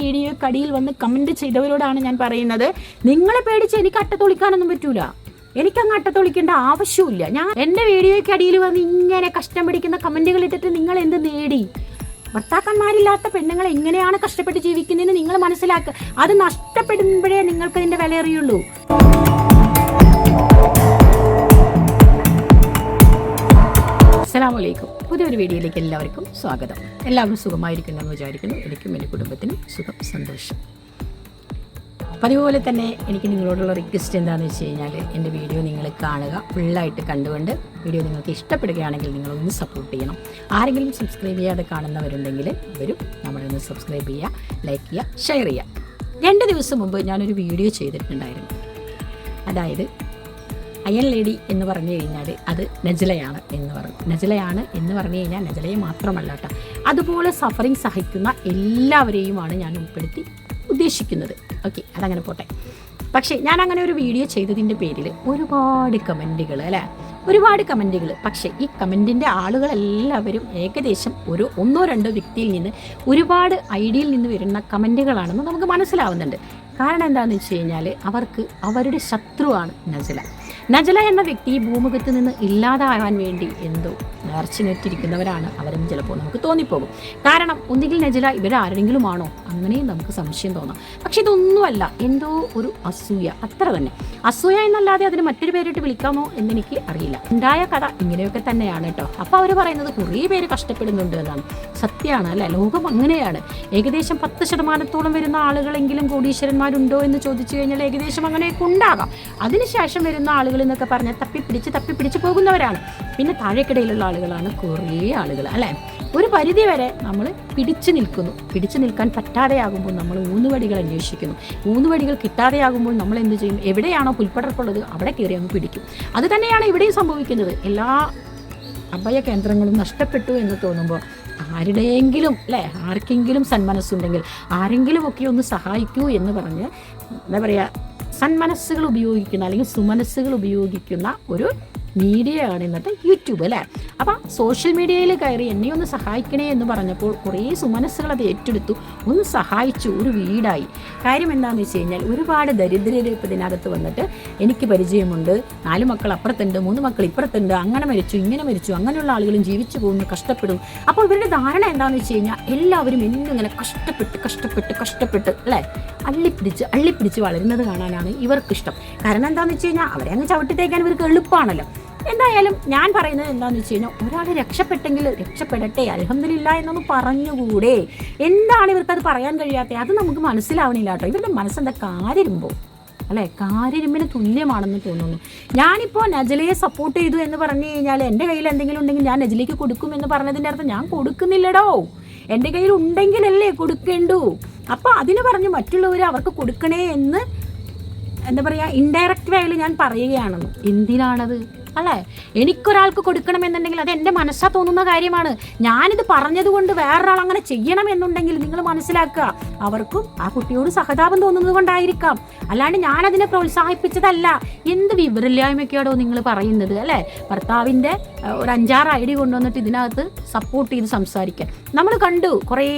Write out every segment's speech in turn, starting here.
Video കടിയിൽ വന്ന് comment ചെയ്തവരോടാണ് ഞാൻ പറയുന്നത്. നിങ്ങളെ പേടിച്ച് എനിക്ക് അട്ടത്തൊളിക്കാനൊന്നും പറ്റൂല. എനിക്കങ്ങ് അട്ടത്തൊളിക്കേണ്ട ആവശ്യമില്ല ഞാൻ എന്റെ വീഡിയോയ്ക്ക് അടിയിൽ വന്ന് ഇങ്ങനെ കഷ്ടം പിടിക്കുന്ന കമന്റുകൾ ഇട്ടിട്ട് നിങ്ങൾ എന്ത് നേടി? ഭർത്താക്കന്മാരില്ലാത്ത പെണ്ണുങ്ങൾ എങ്ങനെയാണ് കഷ്ടപ്പെട്ട് ജീവിക്കുന്നതെന്ന് നിങ്ങൾ മനസ്സിലാക്കുക അത് നഷ്ടപ്പെടുമ്പോഴേ നിങ്ങൾക്ക് അതിന്റെ വില അറിയുള്ളൂ. അസ്സലാമലൈക്കും. പുതിയൊരു വീഡിയോയിലേക്ക് എല്ലാവർക്കും സ്വാഗതം. എല്ലാവരും സുഖമായിരിക്കുന്നെന്ന് വിചാരിക്കുന്നു. എനിക്കും എന്റെ കുടുംബത്തിനും സുഖം സന്തോഷം. പതിപോലെ തന്നെ എനിക്ക് നിങ്ങളോടുള്ള റിക്വസ്റ്റ് എന്താണെന്ന് വെച്ച് കഴിഞ്ഞാൽ എന്റെ വീഡിയോ നിങ്ങൾ കാണുക ഫുള്ളായിട്ട് കണ്ടുകൊണ്ട് വീഡിയോ നിങ്ങൾക്ക് ഇഷ്ടപ്പെടുകയാണെങ്കിൽ നിങ്ങളൊന്ന് സപ്പോർട്ട് ചെയ്യണം. ആരെങ്കിലും സബ്സ്ക്രൈബ് ചെയ്യാതെ കാണുന്നവരുണ്ടെങ്കിൽ വരും നമ്മളൊന്ന് സബ്സ്ക്രൈബ് ചെയ്യുക ലൈക്ക് ചെയ്യുക ഷെയർ ചെയ്യുക. രണ്ട് ദിവസം മുമ്പ് ഞാനൊരു വീഡിയോ ചെയ്തിട്ടുണ്ടായിരുന്നു. അതായത് അയൻ ലേഡി എന്ന് പറഞ്ഞു കഴിഞ്ഞാൽ അത് നജലയാണ് എന്ന് പറഞ്ഞു. നജലയാണ് എന്ന് പറഞ്ഞു കഴിഞ്ഞാൽ നജലയെ മാത്രമല്ല കേട്ടോ. അതുപോലെ സഫറിങ് സഹിക്കുന്ന എല്ലാവരെയുമാണ് ഞാൻ ഉൾപ്പെടുത്തി ഉദ്ദേശിക്കുന്നത്. ഓക്കെ അതങ്ങനെ പോട്ടെ. പക്ഷേ ഞാൻ അങ്ങനെ ഒരു വീഡിയോ ചെയ്തതിന്റെ പേരിൽ ഒരുപാട് കമന്റുകൾ അല്ലേ? ഒരുപാട് കമന്റുകൾ പക്ഷേ ഈ കമന്റിന്റെ ആളുകളെല്ലാവരും ഏകദേശം ഒരു ഒന്നോ രണ്ടോ വ്യക്തിയിൽ നിന്ന് ഒരുപാട് ഐഡിയയിൽ നിന്ന് വരുന്ന കമന്റുകളാണെന്ന് നമുക്ക് മനസ്സിലാവുന്നുണ്ട്. കാരണം എന്താണെന്ന് വെച്ച് കഴിഞ്ഞാൽ അവർക്ക് അവരുടെ ശത്രുവാണ് നജല. നജല എന്ന വ്യക്തി ഭൂമുഖത്ത് നിന്ന് ഇല്ലാതാകാൻ വേണ്ടി എന്തോ നേർച്ചിനെറ്റിരിക്കുന്നവരാണ് അവരും ചിലപ്പോൾ നമുക്ക് തോന്നിപ്പോകും. കാരണം ഒന്നുകിൽ നജല ഇവരാരെങ്കിലും ആണോ അങ്ങനെയും നമുക്ക് സംശയം തോന്നാം. പക്ഷെ ഇതൊന്നുമല്ല. എന്തോ ഒരു അസൂയ. അത്ര തന്നെ. അസൂയ എന്നല്ലാതെ അതിന് മറ്റൊരു പേരിട്ട് വിളിക്കാമോ എന്നെനിക്ക് അറിയില്ല. ഉണ്ടായ കഥ ഇങ്ങനെയൊക്കെ തന്നെയാണ് കേട്ടോ. അപ്പോൾ അവർ പറയുന്നത് കുറേ പേര് കഷ്ടപ്പെടുന്നുണ്ട് എന്നാണ്. സത്യമാണ് അല്ലേ? ലോകം അങ്ങനെയാണ്. ഏകദേശം പത്ത് ശതമാനത്തോളം വരുന്ന ആളുകളെങ്കിലും കോടീശ്വരന്മാരുണ്ടോ എന്ന് ചോദിച്ചു കഴിഞ്ഞാൽ ഏകദേശം അങ്ങനെയൊക്കെ ഉണ്ടാകാം. അതിനുശേഷം വരുന്ന ആളുകൾ എന്നൊക്കെ പറഞ്ഞാൽ തപ്പിപ്പിടിച്ച് തപ്പിപ്പിടിച്ച് പോകുന്നവരാണ്. പിന്നെ താഴേക്കിടയിലുള്ള ആളുകളാണ് കുറേ ആളുകൾ അല്ലേ? ഒരു പരിധി വരെ നമ്മൾ പിടിച്ചു നിൽക്കുന്നു. പിടിച്ചു നിൽക്കാൻ പറ്റാതെയാകുമ്പോൾ നമ്മൾ ഊന്നുവടികൾ അന്വേഷിക്കുന്നു. ഊന്നുവടികൾ കിട്ടാതെയാകുമ്പോൾ നമ്മൾ എന്ത് ചെയ്യും? എവിടെയാണോ പുൽപ്പടർപ്പുള്ളത് അവിടെ കയറി അങ്ങ് പിടിക്കും. അത് തന്നെയാണ് ഇവിടെയും സംഭവിക്കുന്നത്. എല്ലാ അഭയ കേന്ദ്രങ്ങളും നഷ്ടപ്പെട്ടു എന്ന് തോന്നുമ്പോൾ ആരുടെയെങ്കിലും അല്ലേ? ആർക്കെങ്കിലും സന്മനസ്സുണ്ടെങ്കിൽ ആരെങ്കിലും ഒക്കെ ഒന്ന് സഹായിക്കൂ എന്ന് പറഞ്ഞ് എന്താ പറയുക സന്മനസ്സുകൾ ഉപയോഗിക്കുന്ന അല്ലെങ്കിൽ സുമനസ്സുകൾ ഉപയോഗിക്കുന്ന ഒരു മീഡിയ ആണ് ഇന്നത്തെ യൂട്യൂബ് അല്ലേ? അപ്പം സോഷ്യൽ മീഡിയയിൽ കയറി എന്നെ ഒന്ന് സഹായിക്കണേ എന്ന് പറഞ്ഞപ്പോൾ കുറേ സുമനസ്സുകൾ അത് ഏറ്റെടുത്തു. ഒന്ന് സഹായിച്ചു ഒരു വീടായി. കാര്യം എന്താണെന്ന് വെച്ച് കഴിഞ്ഞാൽ ഒരുപാട് ദരിദ്രരെ ഇപ്പം ഇതിനകത്ത് വന്നിട്ട് എനിക്ക് പരിചയമുണ്ട്. നാല് മക്കൾ അപ്പുറത്തുണ്ട് മൂന്ന് മക്കൾ ഇപ്പുറത്തുണ്ട്. അങ്ങനെ മരിച്ചു ഇങ്ങനെ മരിച്ചു അങ്ങനെയുള്ള ആളുകളും ജീവിച്ചു പോകുന്നു കഷ്ടപ്പെടും. അപ്പോൾ ഇവരുടെ ധാരണ എന്താണെന്ന് വെച്ച് കഴിഞ്ഞാൽ എല്ലാവരും എന്നും ഇങ്ങനെ കഷ്ടപ്പെട്ട് കഷ്ടപ്പെട്ട് കഷ്ടപ്പെട്ട് അല്ലേ? അള്ളിപ്പിടിച്ച് അള്ളിപ്പിടിച്ച് വളരുന്നത് കാണാനാണ് ഇവർക്കിഷ്ടം. കാരണം എന്താണെന്ന് വെച്ച് കഴിഞ്ഞാൽ അവരെ അങ്ങ് ചവിട്ടി തേക്കാൻ ഇവർക്ക് എളുപ്പമാണല്ലോ. എന്തായാലും ഞാൻ പറയുന്നത് എന്താണെന്ന് വെച്ച് കഴിഞ്ഞാൽ ഒരാൾ രക്ഷപ്പെട്ടെങ്കിൽ രക്ഷപ്പെടട്ടെ അലഹമില്ല എന്നൊന്ന് പറഞ്ഞുകൂടെ? എന്താണ് ഇവർക്കത് പറയാൻ കഴിയാത്തത് അത് നമുക്ക് മനസ്സിലാവണില്ല കേട്ടോ. ഇവരുടെ മനസ്സെന്താ കാര്യരുമ്പോ അല്ലേ? കാര്യരുമ്പിന് തുല്യമാണെന്ന് തോന്നുന്നു. ഞാനിപ്പോൾ നജലയെ സപ്പോർട്ട് ചെയ്തു എന്ന് പറഞ്ഞു കഴിഞ്ഞാൽ എന്റെ കയ്യിൽ എന്തെങ്കിലും ഉണ്ടെങ്കിൽ ഞാൻ നജലയ്ക്ക് കൊടുക്കും എന്ന് പറഞ്ഞതിന്റെ അർത്ഥം ഞാൻ കൊടുക്കുന്നില്ലടോ. എന്റെ കയ്യിൽ ഉണ്ടെങ്കിലല്ലേ കൊടുക്കേണ്ടു. അപ്പോൾ അതിന് പറഞ്ഞ് മറ്റുള്ളവർ അവർക്ക് കൊടുക്കണേ എന്ന് എന്താ പറയുക ഇൻഡയറക്റ്റ് വേയിൽ ഞാൻ പറയുകയാണെന്ന്. എന്തിനാണത്? അല്ലേ? എനിക്കൊരാൾക്ക് കൊടുക്കണമെന്നുണ്ടെങ്കിൽ അത് എന്റെ മനസ്സാ തോന്നുന്ന കാര്യമാണ്. ഞാനിത് പറഞ്ഞതുകൊണ്ട് വേറൊരാൾ അങ്ങനെ ചെയ്യണമെന്നുണ്ടെങ്കിൽ നിങ്ങൾ മനസ്സിലാക്കുക. അവർക്കും ആ കുട്ടിയോട് സഹതാപം തോന്നുന്നത് കൊണ്ടായിരിക്കാം. അല്ലാണ്ട് ഞാനതിനെ പ്രോത്സാഹിപ്പിച്ചതല്ല. എന്ത് വിവരമില്ലായ്മയൊക്കെയാണോ നിങ്ങൾ പറയുന്നത് അല്ലേ? ഭർത്താവിന്റെ ഒരു അഞ്ചാറ് ഐ ഡി കൊണ്ടുവന്നിട്ട് ഇതിനകത്ത് സപ്പോർട്ട് ചെയ്ത് സംസാരിക്കാൻ. നമ്മൾ കണ്ടു കുറേ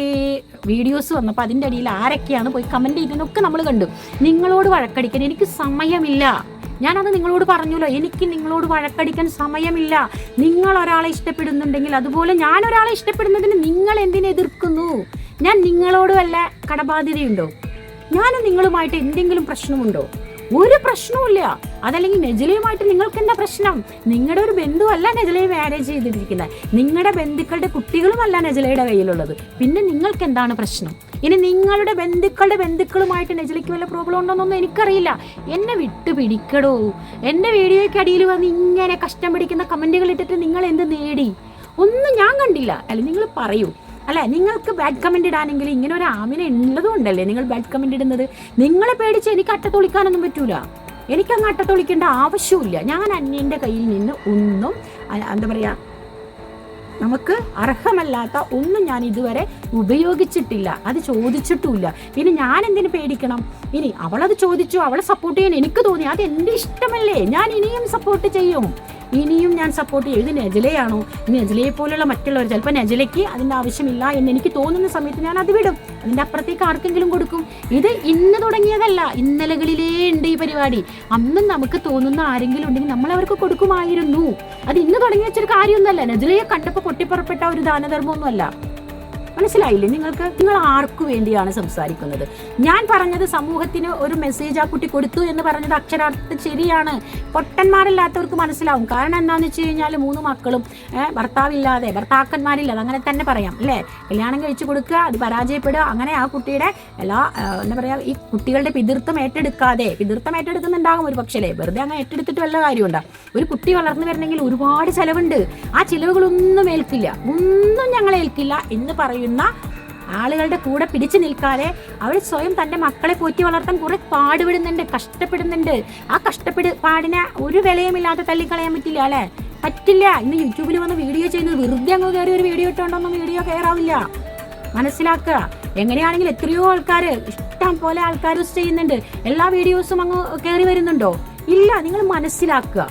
വീഡിയോസ് വന്നപ്പോൾ അതിന്റെ അടിയിൽ ആരൊക്കെയാണ് പോയി കമന്റ് ചെയ്തതെന്നൊക്കെ നമ്മൾ കണ്ടു. നിങ്ങളോട് വഴക്കടിക്കാൻ എനിക്ക് സമയമില്ല. ഞാനത് നിങ്ങളോട് പറഞ്ഞല്ലോ. എനിക്ക് നിങ്ങളോട് വഴക്കടിക്കാൻ സമയമില്ല. നിങ്ങൾ ഒരാളെ ഇഷ്ടപ്പെടുന്നുണ്ടെങ്കിൽ അതുപോലെ ഞാൻ ഒരാളെ ഇഷ്ടപ്പെടുന്നതിന് നിങ്ങൾ എന്തിനെ എതിർക്കുന്നു? ഞാൻ നിങ്ങളോട് വല്ല കടബാധ്യതയുണ്ടോ? ഞാനും നിങ്ങളുമായിട്ട് എന്തെങ്കിലും പ്രശ്നമുണ്ടോ? ഒരു പ്രശ്നവുമില്ല. അതല്ലെങ്കിൽ നെജലയുമായിട്ട് നിങ്ങൾക്ക് എന്താ പ്രശ്നം? നിങ്ങളുടെ ഒരു ബന്ധുവല്ല നെജലയെ മാരേജ് ചെയ്തിരിക്കുന്നത്. നിങ്ങളുടെ ബന്ധുക്കളുടെ കുട്ടികളുമല്ല നെജലയുടെ കയ്യിലുള്ളത്. പിന്നെ നിങ്ങൾക്ക് എന്താണ് പ്രശ്നം? ഇനി നിങ്ങളുടെ ബന്ധുക്കളുടെ ബന്ധുക്കളുമായിട്ട് നെജലയ്ക്ക് വല്ല പ്രോബ്ലം ഉണ്ടോന്നൊന്നും എനിക്കറിയില്ല. എന്നെ വിട്ടു പിടിക്കടോ. എന്റെ വീഡിയോയ്ക്ക് അടിയിൽ വന്ന് ഇങ്ങനെ കഷ്ടം പിടിക്കുന്ന കമന്റുകൾ ഇട്ടിട്ട് നിങ്ങൾ എന്ത് നേടി? ഒന്നും ഞാൻ കണ്ടില്ല. അല്ലെങ്കിൽ നിങ്ങൾ പറയൂ. അല്ലെ? നിങ്ങൾക്ക് ബാഡ് കമന്റ് ഇടാനെങ്കിൽ ഇങ്ങനെ ഒരു ആമിന ഉള്ളതുകൊണ്ടല്ലേ നിങ്ങൾ ബാഡ് കമന്റ് ഇടുന്നത്? നിങ്ങളെ പേടിച്ച് എനിക്ക് അട്ടത്തൊളിക്കാനൊന്നും പറ്റൂല. എനിക്ക് അങ്ങ് അട്ടത്തൊളിക്കേണ്ട ആവശ്യമില്ല ഞാൻ അന്യന്റെ കയ്യിൽ നിന്ന് ഒന്നും എന്താ പറയുക നമുക്ക് അർഹമല്ലാത്ത ഒന്നും ഞാൻ ഇതുവരെ ഉപയോഗിച്ചിട്ടില്ല. അത് ചോദിച്ചിട്ടുമില്ല. പിന്നെ ഞാൻ എന്തിനു പേടിക്കണം? ഇനി അവളത് ചോദിച്ചു അവളെ സപ്പോർട്ട് ചെയ്യാൻ എനിക്ക് തോന്നി. അത് എന്റെ ഇഷ്ടമല്ലേ? ഞാൻ ഇനിയും സപ്പോർട്ട് ചെയ്യും. ഇനിയും ഞാൻ സപ്പോർട്ട് ചെയ്യും. ഇത് നജലയാണോ? നജലയെ പോലുള്ള മറ്റുള്ളവർ ചിലപ്പോൾ നജലയ്ക്ക് അതിന്റെ ആവശ്യമില്ല എന്ന് എനിക്ക് തോന്നുന്ന സമയത്ത് ഞാൻ അത് വിടും. അതിന്റെ അപ്പുറത്തേക്ക് ആർക്കെങ്കിലും കൊടുക്കും. ഇത് ഇന്ന് തുടങ്ങിയതല്ല. ഇന്നലകളിലേ ഉണ്ട് ഈ പരിപാടി. അന്നും നമുക്ക് തോന്നുന്ന ആരെങ്കിലും ഉണ്ടെങ്കിൽ നമ്മൾ അവർക്ക് കൊടുക്കുമായിരുന്നു. അത് ഇന്ന് തുടങ്ങി വെച്ചൊരു കാര്യമൊന്നുമല്ല. നജലയെ കണ്ടപ്പോൾ പൊട്ടിപ്പുറപ്പെട്ട ഒരു ദാനധർമ്മമൊന്നുമല്ല. മനസ്സിലായില്ലേ? നിങ്ങൾക്ക് നിങ്ങൾ ആർക്കു വേണ്ടിയാണ് സംസാരിക്കുന്നത്? ഞാൻ പറഞ്ഞത് സമൂഹത്തിന് ഒരു മെസ്സേജ് ആ കുട്ടി കൊടുത്തു എന്ന് പറഞ്ഞത് അക്ഷരാർത്ഥത്തിൽ ശരിയാണ്. പൊട്ടന്മാരില്ലാത്തവർക്ക് മനസ്സിലാവും. കാരണം എന്താണെന്ന് വെച്ച് കഴിഞ്ഞാൽ മൂന്ന് മക്കളും ഭർത്താവില്ലാതെ ഭർത്താക്കന്മാരില്ലാതെ അങ്ങനെ തന്നെ പറയാം അല്ലേ? കല്യാണം കഴിച്ചു കൊടുക്കുക അത് പരാജയപ്പെടുക അങ്ങനെ ആ കുട്ടിയുടെ എല്ലാ എന്താ പറയുക ഈ കുട്ടികളുടെ പിതൃത്വം ഏറ്റെടുക്കാതെ പിതൃത്വം ഏറ്റെടുക്കുന്നുണ്ടാകും ഒരു പക്ഷേ വെറുതെ അങ്ങനെ ഏറ്റെടുത്തിട്ട് വല്ല കാര്യമുണ്ടോ? ഒരു കുട്ടി വളർന്നു വരണമെങ്കിൽ ഒരുപാട് ചിലവുണ്ട്. ആ ചിലവുകളൊന്നും ഏൽക്കില്ല. ഒന്നും ഞങ്ങൾ ഏൽക്കില്ല എന്ന് പറയുന്ന ആളുകളുടെ കൂടെ പിടിച്ചു നിൽക്കാതെ അവൾ സ്വയം തന്റെ മക്കളെ പോറ്റി വളർത്താൻ കുറെ പാടുപെടുന്നുണ്ട് കഷ്ടപ്പെടുന്നുണ്ട്. ആ കഷ്ടപ്പെട് പാടിനെ ഒരു വിലയുമില്ലാതെ തള്ളിക്കളയാൻ പറ്റില്ല അല്ലേ? പറ്റില്ല. ഇന്ന് യൂട്യൂബിൽ വന്ന് വീഡിയോ ചെയ്യുന്നത് വെറുതെ അങ്ങ് കയറി ഒരു വീഡിയോ ഇട്ടുകൊണ്ടൊന്നും വീഡിയോ കയറാവില്ല മനസ്സിലാക്കുക. എങ്ങനെയാണെങ്കിലും എത്രയോ ആൾക്കാർ ഇഷ്ടം പോലെ ആൾക്കാർ ചെയ്യുന്നുണ്ട്. എല്ലാ വീഡിയോസും അങ്ങ് കയറി വരുന്നുണ്ടോ? ഇല്ല നിങ്ങൾ മനസ്സിലാക്കുക.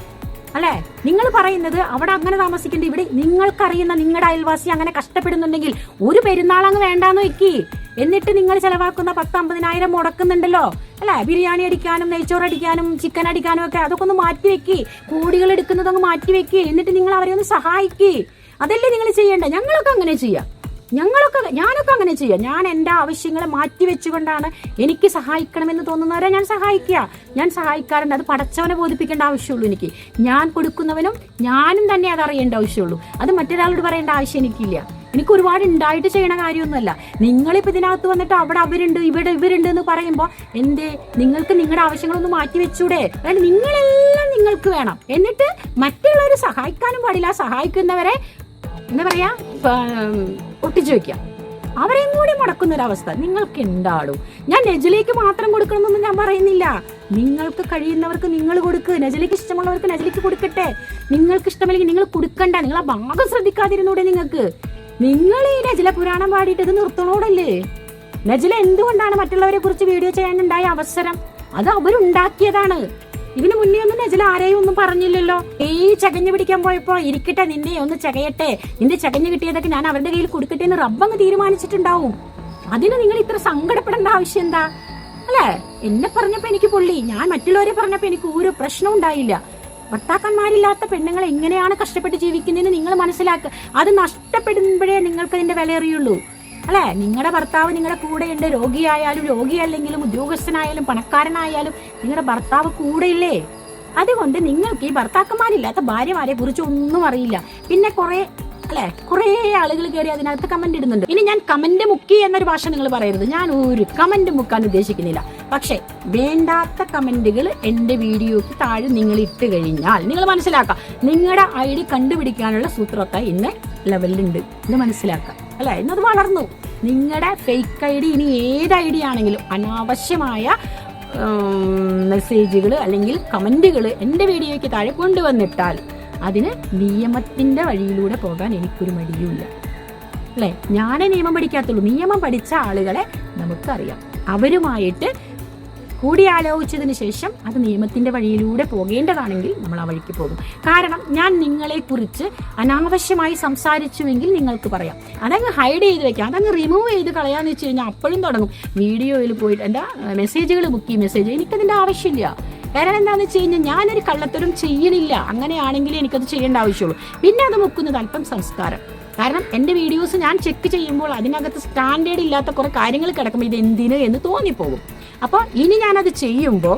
അല്ലെ? നിങ്ങൾ പറയുന്നത് അവിടെ അങ്ങനെ താമസിക്കേണ്ട. ഇവിടെ നിങ്ങൾക്കറിയുന്ന നിങ്ങളുടെ അയൽവാസി അങ്ങനെ കഷ്ടപ്പെടുന്നുണ്ടെങ്കിൽ ഒരു പെരുന്നാൾ അങ്ങ് വേണ്ടാന്ന് വെക്കി. എന്നിട്ട് നിങ്ങൾ ചെലവാക്കുന്ന പത്ത് അമ്പതിനായിരം മുടക്കുന്നുണ്ടല്ലോ. അല്ലെ? ബിരിയാണി അടിക്കാനും നെയ്ച്ചോറ് അടിക്കാനും ചിക്കൻ അടിക്കാനും ഒക്കെ അതൊക്കെ ഒന്ന് മാറ്റി വെക്കി. കോടികൾ എടുക്കുന്നതൊന്ന് മാറ്റി വെക്കി. എന്നിട്ട് നിങ്ങൾ അവരെ ഒന്ന് സഹായിക്കി. അതല്ലേ നിങ്ങൾ ചെയ്യേണ്ട ഞങ്ങളൊക്കെ അങ്ങനെ ചെയ്യാം. ഞങ്ങളൊക്കെ ഞാനൊക്കെ അങ്ങനെ ചെയ്യാം. ഞാൻ എന്റെ ആവശ്യങ്ങളെ മാറ്റി വെച്ചുകൊണ്ടാണ് എനിക്ക് സഹായിക്കണമെന്ന് തോന്നുന്നവരെ ഞാൻ സഹായിക്കുക. ഞാൻ സഹായിക്കാറുണ്ട്. അത് പടച്ചവനെ ബോധിപ്പിക്കേണ്ട ആവശ്യമുള്ളൂ എനിക്ക്. ഞാൻ കൊടുക്കുന്നവനും ഞാനും തന്നെ അത് അറിയേണ്ട ആവശ്യമുള്ളൂ. അത് മറ്റൊരാളോട് പറയേണ്ട ആവശ്യം എനിക്കില്ല. എനിക്ക് ഒരുപാട് ഉണ്ടായിട്ട് ചെയ്യണ കാര്യമൊന്നുമല്ല. നിങ്ങളിപ്പോൾ ഇതിനകത്ത് വന്നിട്ട് അവിടെ അവരുണ്ട് ഇവിടെ ഇവരുണ്ട് എന്ന് പറയുമ്പോൾ എന്തേ? നിങ്ങൾക്ക് നിങ്ങളുടെ ആവശ്യങ്ങളൊന്നും മാറ്റി വെച്ചൂടെ? അതായത് നിങ്ങളെല്ലാം നിങ്ങൾക്ക് വേണം. എന്നിട്ട് മറ്റുള്ളവർ സഹായിക്കാനും പാടില്ല. സഹായിക്കുന്നവരെ എന്താ പറയാ? ഒട്ടിച്ചു വെക്കാം അവരെയും കൂടി മുടക്കുന്ന ഒരു അവസ്ഥ. നിങ്ങൾക്ക് ഉണ്ടാടും ഞാൻ നജലേക്ക് മാത്രം കൊടുക്കണമെന്നൊന്നും ഞാൻ പറയുന്നില്ല. നിങ്ങൾക്ക് കഴിയുന്നവർക്ക് നിങ്ങൾ കൊടുക്ക്. നജലേക്ക് ഇഷ്ടമുള്ളവർക്ക് നജലേക്ക് കൊടുക്കട്ടെ. നിങ്ങൾക്ക് ഇഷ്ടമല്ലെങ്കിൽ നിങ്ങൾ കൊടുക്കണ്ട. നിങ്ങൾ ആ ഭാഗം ശ്രദ്ധിക്കാതിരുന്നൂടെ നിങ്ങൾക്ക്. നിങ്ങൾ ഈ നജല പുരാണം പാടിയിട്ട് ഇത് നിർത്തണോടല്ലേ? നജല എന്തുകൊണ്ടാണ് മറ്റുള്ളവരെ കുറിച്ച് വീഡിയോ ചെയ്യാനുണ്ടായ അവസരം? അത് അവരുണ്ടാക്കിയതാണ്. ഇതിനു മുന്നേ ഒന്നും നജല ആരെയും ഒന്നും പറഞ്ഞില്ലല്ലോ. ഈ ചകഞ്ഞു പിടിക്കാൻ പോയപ്പോ ഇരിക്കട്ടെ നിന്നെ ഒന്ന് ചകയട്ടെ. നിന്റെ ചകഞ്ഞു കിട്ടിയതൊക്കെ ഞാൻ അവരുടെ കയ്യിൽ കൊടുക്കട്ടെ എന്ന് റബ്ബങ്ങ് തീരുമാനിച്ചിട്ടുണ്ടാവും. അതിന് നിങ്ങൾ ഇത്ര സങ്കടപ്പെടേണ്ട ആവശ്യം എന്താ? അല്ലേ? എന്നെ പറഞ്ഞപ്പോ എനിക്ക് പൊള്ളി. ഞാൻ മറ്റുള്ളവരെ പറഞ്ഞപ്പോ എനിക്ക് ഒരു പ്രശ്നം ഉണ്ടായില്ല. ഭർത്താക്കന്മാരില്ലാത്ത പെണ്ണുങ്ങൾ എങ്ങനെയാണ് കഷ്ടപ്പെട്ട് ജീവിക്കുന്നതെന്ന് നിങ്ങൾ മനസ്സിലാക്കുക അത് നഷ്ടപ്പെടുമ്പോഴേ നിങ്ങൾക്ക് അതിന്റെ വില അറിയുള്ളൂ അല്ലെ? നിങ്ങളുടെ ഭർത്താവ് നിങ്ങളുടെ കൂടെയുണ്ട്. രോഗിയായാലും രോഗിയല്ലെങ്കിലും ഉദ്യോഗസ്ഥനായാലും പണക്കാരനായാലും നിങ്ങളുടെ ഭർത്താവ് കൂടെയില്ലേ? അതുകൊണ്ട് നിങ്ങൾക്ക് ഈ ഭർത്താക്കന്മാരില്ലാത്ത ഭാര്യമാരെ കുറിച്ച് ഒന്നും അറിയില്ല. പിന്നെ കുറെ അല്ലെ? കുറെ ആളുകൾ കയറി അതിനകത്ത് കമന്റ് ഇടുന്നുണ്ട്. ഇനി ഞാൻ കമന്റ് മുക്കി എന്നൊരു ഭാഷ നിങ്ങൾ പറയരുത്. ഞാൻ ഒരു കമന്റ് മുക്കാൻ ഉദ്ദേശിക്കുന്നില്ല. പക്ഷേ വേണ്ടാത്ത കമന്റുകൾ എന്റെ വീഡിയോക്ക് താഴെ നിങ്ങൾ ഇട്ട് കഴിഞ്ഞാൽ നിങ്ങൾ മനസ്സിലാക്കാം. നിങ്ങളുടെ ഐ ഡി കണ്ടുപിടിക്കാനുള്ള സൂത്രത്തെ ഇന്ന് ലെവലിലുണ്ട് ഇത് മനസ്സിലാക്കാം. അല്ലെ? ഇന്നത് വളർന്നു. നിങ്ങളുടെ ഫേക്ക് ഐ ഡി ഇനി ഏത് ഐ ഡി ആണെങ്കിലും അനാവശ്യമായ മെസ്സേജുകൾ അല്ലെങ്കിൽ കമന്റുകൾ എന്റെ വീഡിയോയ്ക്ക് താഴെ കൊണ്ടുവന്നിട്ടാൽ അതിന് നിയമത്തിന്റെ വഴിയിലൂടെ പോകാൻ എനിക്കൊരു മടിയുമില്ല. അല്ലേ? ഞാനേ നിയമം പഠിക്കാത്തുള്ളൂ. നിയമം പഠിച്ച ആളുകളെ നമുക്കറിയാം. അവരുമായിട്ട് കൂടിയാലോചിച്ചതിന് ശേഷം അത് നിയമത്തിന്റെ വഴിയിലൂടെ പോകേണ്ടതാണെങ്കിൽ നമ്മൾ ആ വഴിക്ക് പോകും. കാരണം ഞാൻ നിങ്ങളെക്കുറിച്ച് അനാവശ്യമായി സംസാരിച്ചുവെങ്കിൽ നിങ്ങൾക്ക് പറയാം. അതങ്ങ് ഹൈഡ് ചെയ്ത് വെക്കാം. അതങ്ങ് റിമൂവ് ചെയ്ത് കളയാന്ന് വെച്ച് കഴിഞ്ഞാൽ അപ്പോഴും തുടങ്ങും. വീഡിയോയിൽ പോയിട്ട് എന്താ മെസ്സേജുകൾ ബുക്ക് ചെയ്യും. മെസ്സേജ് എനിക്കതിന്റെ ആവശ്യമില്ല. കാരണം എന്താണെന്ന് വെച്ച് കഴിഞ്ഞാൽ ഞാനൊരു കള്ളത്തരം ചെയ്യണില്ല. അങ്ങനെയാണെങ്കിൽ എനിക്കത് ചെയ്യേണ്ട ആവശ്യമുള്ളൂ. പിന്നെ അത് മുക്കുന്നത് അല്പം സംസ്കാരം. കാരണം എന്റെ വീഡിയോസ് ഞാൻ ചെക്ക് ചെയ്യുമ്പോൾ അതിനകത്ത് സ്റ്റാൻഡേർഡ് ഇല്ലാത്ത കുറേ കാര്യങ്ങൾ കിടക്കുമ്പോൾ ഇത് എന്തിന് എന്ന് തോന്നിപ്പോകും. അപ്പോൾ ഇനി ഞാനത് ചെയ്യുമ്പോൾ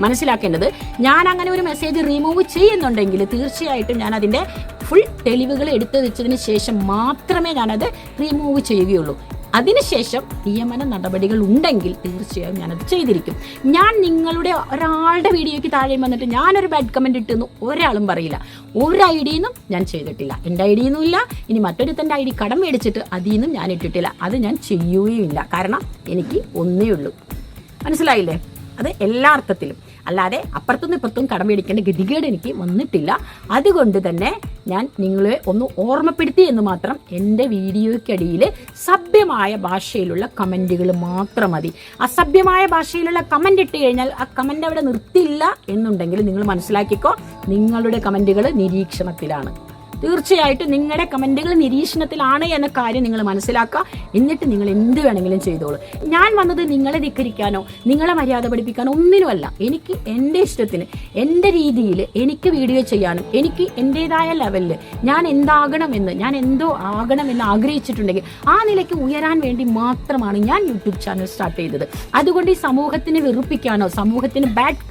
മനസ്സിലാക്കേണ്ടത് ഞാൻ അങ്ങനെ ഒരു മെസ്സേജ് റിമൂവ് ചെയ്യുന്നുണ്ടെങ്കിൽ തീർച്ചയായിട്ടും ഞാൻ അതിന്റെ ഫുൾ തെളിവുകൾ എടുത്തു വെച്ചതിന് ശേഷം മാത്രമേ ഞാനത് റിമൂവ് ചെയ്യുകയുള്ളൂ. അതിനുശേഷം നിയമന നടപടികൾ ഉണ്ടെങ്കിൽ തീർച്ചയായും ഞാനത് ചെയ്തിരിക്കും. ഞാൻ നിങ്ങളുടെ ഒരാളുടെ വീഡിയോയ്ക്ക് താഴെ വന്നിട്ട് ഞാനൊരു ബാഡ് കമന്റ് ഇട്ടെന്ന് ഒരാളും പറയില്ല. ഒരു ഐ ഡിന്നും ഞാൻ ചെയ്തിട്ടില്ല. എന്റെ ഐ ഡിയൊന്നും ഇല്ല. ഇനി മറ്റൊരുത്തന്റെ ഐ ഡി കടം മേടിച്ചിട്ട് അതിൽ നിന്നും ഞാൻ ഇട്ടിട്ടില്ല. അത് ഞാൻ ചെയ്യുകയുമില്ല. കാരണം എനിക്ക് ഒന്നേ ഉള്ളൂ. മനസ്സിലായില്ലേ? അത് എല്ലാ അർത്ഥത്തിലും. അല്ലാതെ അപ്പുറത്തുനിന്ന് ഇപ്പുറത്തും കടം മേടിക്കേണ്ട ഗതികേട് എനിക്ക് വന്നിട്ടില്ല. അതുകൊണ്ട് തന്നെ ഞാൻ നിങ്ങളെ ഒന്ന് ഓർമ്മപ്പെടുത്തി എന്ന് മാത്രം എന്റെ വീഡിയോയ്ക്കടിയിൽ സഭ്യമായ ഭാഷയിലുള്ള കമന്റുകൾ മാത്രം മതി. അസഭ്യമായ ഭാഷയിലുള്ള കമന്റ് ഇട്ട് കഴിഞ്ഞാൽ ആ കമന്റ് അവിടെ നിർത്തില്ല എന്നുണ്ടെങ്കിൽ നിങ്ങൾ മനസ്സിലാക്കിക്കോ നിങ്ങളുടെ കമന്റുകൾ നിരീക്ഷണത്തിലാണ്. തീർച്ചയായിട്ടും നിങ്ങളുടെ കമന്റുകൾ നിരീക്ഷണത്തിലാണ് എന്ന കാര്യം നിങ്ങൾ മനസ്സിലാക്കുക. എന്നിട്ട് നിങ്ങൾ എന്ത് വേണമെങ്കിലും ചെയ്തോളൂ. ഞാൻ വന്നത് നിങ്ങളെ ധിക്കരിക്കാനോ നിങ്ങളെ മര്യാദ പഠിപ്പിക്കാനോ ഒന്നിനുമല്ല. എനിക്ക് എന്റെ ഇഷ്ടത്തിന് എന്റെ രീതിയിൽ എനിക്ക് വീഡിയോ ചെയ്യാനും എനിക്ക് എന്റേതായ ലെവലിൽ ഞാൻ എന്താകണമെന്ന് ഞാൻ എന്തോ ആകണമെന്ന് ആഗ്രഹിച്ചിട്ടുണ്ടെങ്കിൽ ആ നിലയ്ക്ക് ഉയരാൻ വേണ്ടി മാത്രമാണ് ഞാൻ യൂട്യൂബ് ചാനൽ സ്റ്റാർട്ട് ചെയ്തത്. അതുകൊണ്ട് ഈ സമൂഹത്തിന് വെറുപ്പിക്കാനോ സമൂഹത്തിന് ബാഡ്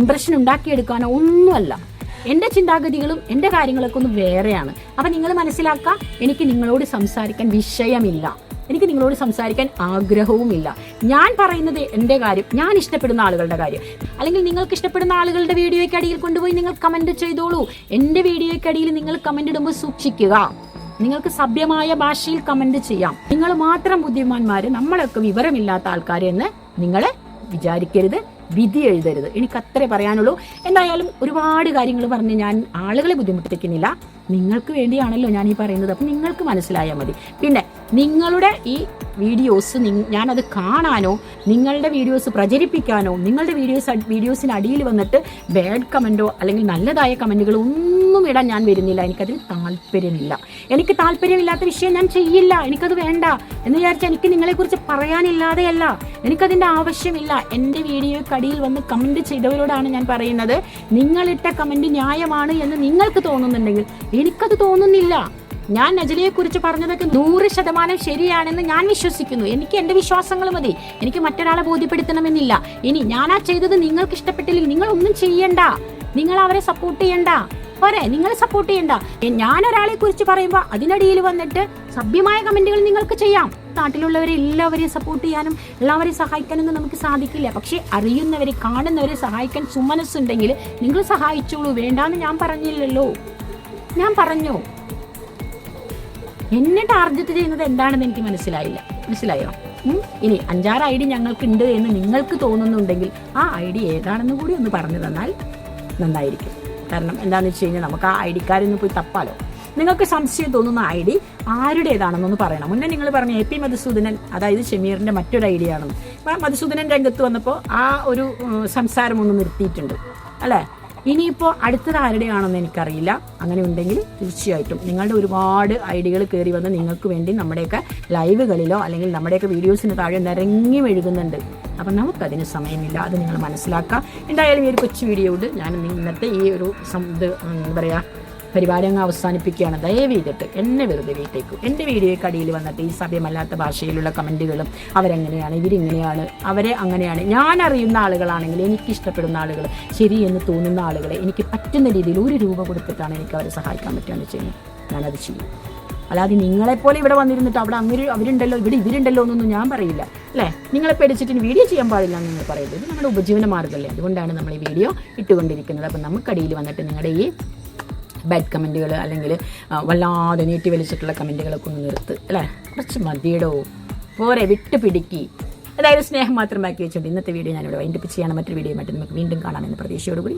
ഇംപ്രഷൻ ഉണ്ടാക്കിയെടുക്കാനോ ഒന്നുമല്ല. എന്റെ ചിന്താഗതികളും എന്റെ കാര്യങ്ങളൊക്കെ ഒന്ന് വേറെയാണ്. അപ്പം നിങ്ങൾ മനസ്സിലാക്കുക എനിക്ക് നിങ്ങളോട് സംസാരിക്കാൻ വിഷയമില്ല. എനിക്ക് നിങ്ങളോട് സംസാരിക്കാൻ ആഗ്രഹവുമില്ല. ഞാൻ പറയുന്നത് എന്റെ കാര്യം ഞാൻ ഇഷ്ടപ്പെടുന്ന ആളുകളുടെ കാര്യം. അല്ലെങ്കിൽ നിങ്ങൾക്ക് ഇഷ്ടപ്പെടുന്ന ആളുകളുടെ വീഡിയോയ്ക്ക് അടിയിൽ കൊണ്ടുപോയി നിങ്ങൾ കമന്റ് ചെയ്തോളൂ. എന്റെ വീഡിയോയ്ക്ക് അടിയിൽ നിങ്ങൾ കമന്റ് ഇടുമ്പോൾ സൂക്ഷിക്കുക. നിങ്ങൾക്ക് സഭ്യമായ ഭാഷയിൽ കമന്റ് ചെയ്യാം. നിങ്ങൾ മാത്രം ബുദ്ധിമാന്മാർ നമ്മളൊക്കെ വിവരമില്ലാത്ത ആൾക്കാരെന്ന് നിങ്ങൾ വിചാരിക്കരുത്. വിധി എഴുതരുത്. എനിക്ക് അത്രേ പറയാനുള്ളൂ. എന്തായാലും ഒരുപാട് കാര്യങ്ങൾ പറഞ്ഞ് ഞാൻ ആളുകളെ ബുദ്ധിമുട്ടിക്കുന്നില്ല നിങ്ങൾക്ക് വേണ്ടിയാണല്ലോ ഞാൻ ഈ പറയുന്നത്. അപ്പം നിങ്ങൾക്ക് മനസ്സിലായാൽ മതി. പിന്നെ നിങ്ങളുടെ ഈ വീഡിയോസ് ഞാനത് കാണാനോ നിങ്ങളുടെ വീഡിയോസ് പ്രചരിപ്പിക്കാനോ നിങ്ങളുടെ വീഡിയോസ് വീഡിയോസിന് അടിയിൽ വന്നിട്ട് ബാഡ് കമന്റോ അല്ലെങ്കിൽ നല്ലതായ കമന്റുകളോ ഒന്നും ഇടാൻ ഞാൻ വരുന്നില്ല. എനിക്കതിൽ താല്പര്യമില്ല. എനിക്ക് താല്പര്യമില്ലാത്ത വിഷയം ഞാൻ ചെയ്യില്ല. എനിക്കത് വേണ്ട എന്ന് വിചാരിച്ചാൽ എനിക്ക് നിങ്ങളെക്കുറിച്ച് പറയാനില്ലാതെയല്ല. എനിക്കതിന്റെ ആവശ്യമില്ല. എന്റെ വീഡിയോയ്ക്ക് അടിയിൽ വന്ന് കമന്റ് ചെയ്തവരോടാണ് ഞാൻ പറയുന്നത്. നിങ്ങളിട്ട കമന്റ് ന്യായമാണ് എന്ന് നിങ്ങൾക്ക് തോന്നുന്നുണ്ടെങ്കിൽ എനിക്കത് തോന്നുന്നില്ല. ഞാൻ നജലിയെ കുറിച്ച് പറഞ്ഞതൊക്കെ നൂറ് ശതമാനം ശരിയാണെന്ന് ഞാൻ വിശ്വസിക്കുന്നു. എനിക്ക് എന്റെ വിശ്വാസങ്ങൾ മതി. എനിക്ക് മറ്റൊരാളെ ബോധ്യപ്പെടുത്തണമെന്നില്ല. ഇനി ഞാൻ ആ ചെയ്തത് നിങ്ങൾക്ക് ഇഷ്ടപ്പെട്ടില്ലെങ്കിൽ നിങ്ങൾ ഒന്നും ചെയ്യണ്ട. നിങ്ങൾ അവരെ സപ്പോർട്ട് ചെയ്യണ്ട. പോരെ നിങ്ങൾ സപ്പോർട്ട് ചെയ്യണ്ട. ഞാൻ ഒരാളെ കുറിച്ച് പറയുമ്പോൾ അതിനടിയിൽ വന്നിട്ട് സഭ്യമായ കമന്റുകൾ നിങ്ങൾക്ക് ചെയ്യാം. നാട്ടിലുള്ളവരെ എല്ലാവരെയും സപ്പോർട്ട് ചെയ്യാനും എല്ലാവരെയും സഹായിക്കാനൊന്നും നമുക്ക് സാധിക്കില്ല. പക്ഷേ അറിയുന്നവരെ കാണുന്നവരെ സഹായിക്കാൻ സുമനസ്സുണ്ടെങ്കിൽ നിങ്ങൾ സഹായിച്ചോളൂ. വേണ്ടാന്ന് ഞാൻ പറഞ്ഞില്ലല്ലോ. ഞാൻ പറഞ്ഞു? എന്നെ ടാർഗറ്റ് ചെയ്യുന്നത് എന്താണെന്ന് എനിക്ക് മനസ്സിലായില്ല. മനസ്സിലായോ? ഇനി അഞ്ചാറ് ഐ ഡി ഞങ്ങൾക്കുണ്ട് എന്ന് നിങ്ങൾക്ക് തോന്നുന്നുണ്ടെങ്കിൽ ആ ഐ ഡി ഏതാണെന്ന് കൂടി ഒന്ന് പറഞ്ഞു തന്നാൽ നന്നായിരിക്കും. കാരണം എന്താണെന്ന് വെച്ച് കഴിഞ്ഞാൽ നമുക്ക് ആ ഐ ഡിക്കാരൊന്ന് പോയി തപ്പാലോ? നിങ്ങൾക്ക് സംശയം തോന്നുന്ന ഐ ഡി ആരുടേതാണെന്നൊന്ന് പറയണം. മുന്നേ നിങ്ങൾ പറഞ്ഞു എ പി മധുസൂദനൻ അതായത് ഷമീറിന്റെ മറ്റൊരു ഐ ഡി ആണെന്ന് അപ്പം മധുസൂദനൻ രംഗത്ത് വന്നപ്പോൾ ആ ഒരു സംസാരം ഒന്ന് നിർത്തിയിട്ടുണ്ട്. അല്ലേ? ഇനിയിപ്പോൾ അടുത്തത് ആരുടെയാണെന്ന് എനിക്കറിയില്ല. അങ്ങനെ ഉണ്ടെങ്കിൽ തീർച്ചയായിട്ടും നിങ്ങളുടെ ഒരുപാട് ഐഡിയകൾ കയറി വന്ന് നിങ്ങൾക്ക് വേണ്ടി നമ്മുടെയൊക്കെ ലൈവുകളിലോ അല്ലെങ്കിൽ നമ്മുടെയൊക്കെ വീഡിയോസിന് താഴെ നിരങ്ങി മെഴുകുന്നുണ്ട്. അപ്പം നമുക്കതിന് സമയമില്ല. അത് നിങ്ങൾ മനസ്സിലാക്കുക എന്തായാലും ഈ ഒരു കൊച്ചു വീഡിയോ ഞാൻ ഇന്നത്തെ ഈ ഒരു ഇത് എന്താ പറയുക പരിപാടി അങ്ങ് അവസാനിപ്പിക്കുകയാണ്. ദയവ് ചെയ്തിട്ട് എന്നെ വെറുതെ വീട്ടേക്കും. എന്റെ വീഡിയോയ്ക്ക് അടിയിൽ വന്നിട്ട് ഈ സഭ്യമല്ലാത്ത ഭാഷയിലുള്ള കമന്റുകളും അവരെങ്ങനെയാണ് ഇവരിങ്ങനെയാണ് അവരെ അങ്ങനെയാണ്. ഞാൻ അറിയുന്ന ആളുകളാണെങ്കിൽ എനിക്ക് ഇഷ്ടപ്പെടുന്ന ആളുകൾ ശരിയെന്ന് തോന്നുന്ന ആളുകളെ എനിക്ക് പറ്റുന്ന രീതിയിൽ ഒരു രൂപ കൊടുത്തിട്ടാണ് എനിക്ക് അവരെ സഹായിക്കാൻ പറ്റുകയെന്ന് ചെയ്യുന്നത്. ഞാനത് ചെയ്യും. അല്ലാതെ നിങ്ങളെപ്പോലെ ഇവിടെ വന്നിരുന്നിട്ട് അവിടെ അങ്ങനെ അവരുണ്ടല്ലോ ഇവിടെ ഇവരുണ്ടല്ലോ എന്നൊന്നും ഞാൻ പറയില്ല. അല്ലേ? നിങ്ങളെ പേടിച്ചിട്ട് വീഡിയോ ചെയ്യാൻ പാടില്ല എന്ന് നിങ്ങൾ പറയുന്നത് ഇത് നമ്മുടെ ഉപജീവന മാർഗമല്ലേ അതുകൊണ്ടാണ് നമ്മൾ ഈ വീഡിയോ ഇട്ടുകൊണ്ടിരിക്കുന്നത്. അപ്പം നമുക്കടിയിൽ വന്നിട്ട് നിങ്ങളുടെ ഈ ബാഡ് കമന്റുകൾ അല്ലെങ്കിൽ വല്ലാതെ നീട്ടി വലിച്ചിട്ടുള്ള കമന്റുകളൊക്കെ ഒന്ന് നിർത്ത് അല്ലേ? കുറച്ച് മതിയിടോ. പോരെ വിട്ട് പിടിക്കി. അതായത് സ്നേഹം മാത്രം ബാക്കി വെച്ചുകൊണ്ട് ഇന്നത്തെ വീഡിയോ ഞാനിവിടെ വൈൻഡപ്പ് ചെയ്യാൻ മറ്റൊരു വീഡിയോ മറ്റും നമുക്ക് വീണ്ടും കാണാമെന്ന പ്രതീക്ഷയോടുകൂടി.